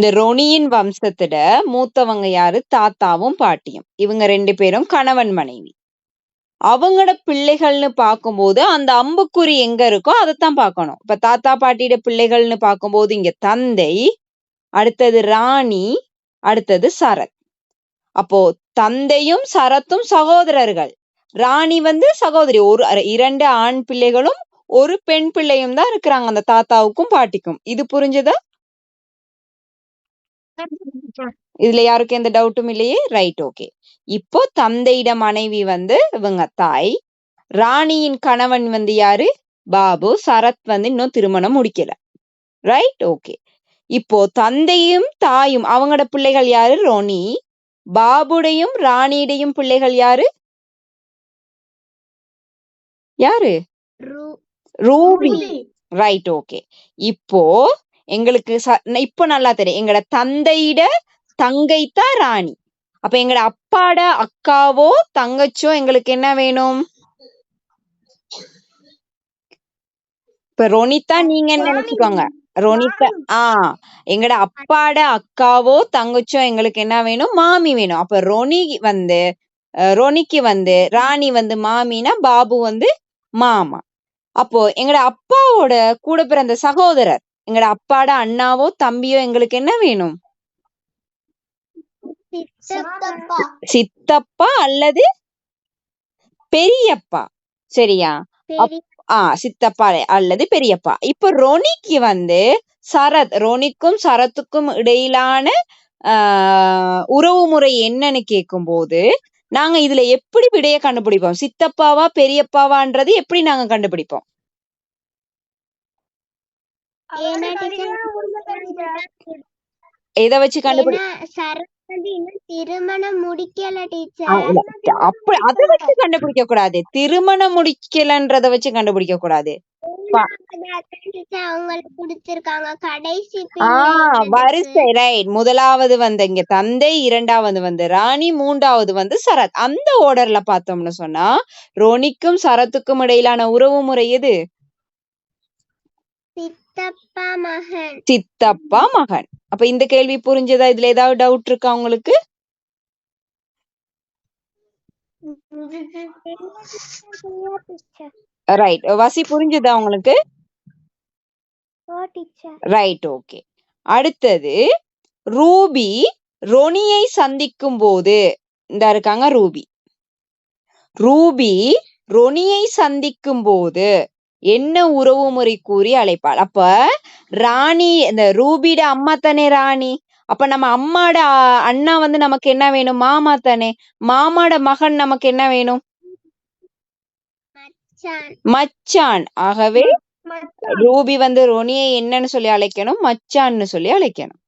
இந்த ரொனியின் வம்சத்துல மூத்தவங்க யாரு? தாத்தாவும் பாட்டியும். இவங்க ரெண்டு பேரும் கணவன் மனைவி. அவங்களோட பிள்ளைகள்னு பார்க்கும்போது அந்த அம்புக்குறி எங்க இருக்கோ அதைத்தான் பார்க்கணும். இப்ப தாத்தா பாட்டியோட பிள்ளைகள்னு பார்க்கும்போது இங்க தந்தை அடுத்தது ராணி அடுத்தது சரத். அப்போ தந்தையும் சரத்தும் சகோதரர்கள். ராணி வந்து சகோதரி. ஒரு இரண்டு ஆண் பிள்ளைகளும் ஒரு பெண் பிள்ளையும் தான் இருக்கிறாங்க. அந்த தாத்தாவுக்கும் பாட்டிக்கும். இது புரிஞ்சதா? இதுல யாருக்கும் எந்த டவுட்டும் இல்லையே? ரைட் ஓகே இப்போ தந்தையிட மனைவி வந்து இவங்க தாய் ராணியின் கணவன் வந்து யாரு? பாபு. சரத் வந்து இன்னும் திருமணம் முடிக்கல. ரைட் ஓகே இப்போ தந்தையும் தாயும் அவங்களோட பிள்ளைகள் யாரு? ரோனி பாபுடையும் ராணியுடையும் பிள்ளைகள் யாரு? யாரு? ரூபி. ரைட் ஓகே இப்போ எங்களுக்கு இப்போ நல்லா தெரியும். எங்கட தந்தையிட தங்கை தான் ராணி. அப்ப எங்கட அப்பாட அக்காவோ தங்கச்சோ எங்களுக்கு என்ன வேணும்? இப்ப ரொனிதா நீங்க என்ன நினைச்சுக்கோங்க? ரொனிதா ஆஹ் எங்கட அப்பாட அக்காவோ தங்கச்சோ எங்களுக்கு என்ன வேணும்? மாமி வேணும். அப்ப ரொனி வந்து ரொனிக்கு வந்து ராணி வந்து மாமினா பாபு வந்து மாமா. அப்போ எங்கட அப்பாவோட கூட பிறந்த சகோதரர் எங்கட அப்பாட அண்ணாவோ தம்பியோ எங்களுக்கு என்ன வேணும்? சித்தப்பா. அல்லது பெரியப்பா. சரியா? ஆஹ் சித்தப்பா அல்லது பெரியப்பா. இப்ப ரொனிக்கு வந்து சரத் ரொனிக்கும் சரத்துக்கும் இடையிலான ஆஹ் உறவு முறை என்னன்னு கேக்கும் போது நாங்க இதுல எப்படி விடைய கண்டுபிடிப்போம்? சித்தப்பாவா பெரியப்பாவான்றது எப்படி நாங்க கண்டுபிடிப்போம்? எதை வச்சு கண்டுபிடி திருமணம் முடிக்கல அப்படி அதை வச்சு கண்டுபிடிக்க கூடாது. திருமணம் முடிக்கலன்றத வச்சு கண்டுபிடிக்க கூடாது. வரிசை ரைட் முதலாவது வந்து இங்க தந்தை இரண்டாவது வந்து ராணி மூன்றாவது வந்து சரத். அந்த ஓர்டர்ல பார்த்தோம்னு சொன்னா ரோனிக்கும் சரத்துக்கும் இடையிலான உறவு முறை எது? சித்தப்பா மகன். அப்ப இந்த கேள்வி புரிஞ்சதா? இதுல ஏதாவது டவுட் இருக்கா உங்களுக்கு? ரைட் வசி புரிஞ்சுதா உங்களுக்கு? ரைட் ஓகே அடுத்தது ரூபி ரொனியை சந்திக்கும் போது இந்த இருக்காங்க ரூபி. ரூபி ரொனியை சந்திக்கும் போது என்ன உறவு முறை கூறி அழைப்பாள். அப்ப ராணி இந்த ரூபிட அம்மா தானே ராணி? அப்ப நம்ம அம்மாட அண்ணா வந்து நமக்கு என்ன வேணும்? மாமா தானே? மாமாட மகன் நமக்கு என்ன வேணும்? மச்சான். ஆகவே ரூபி வந்து ரொனியை என்னன்னு சொல்லி அழைக்கணும் மச்சான்னு சொல்லி அழைக்கணும்.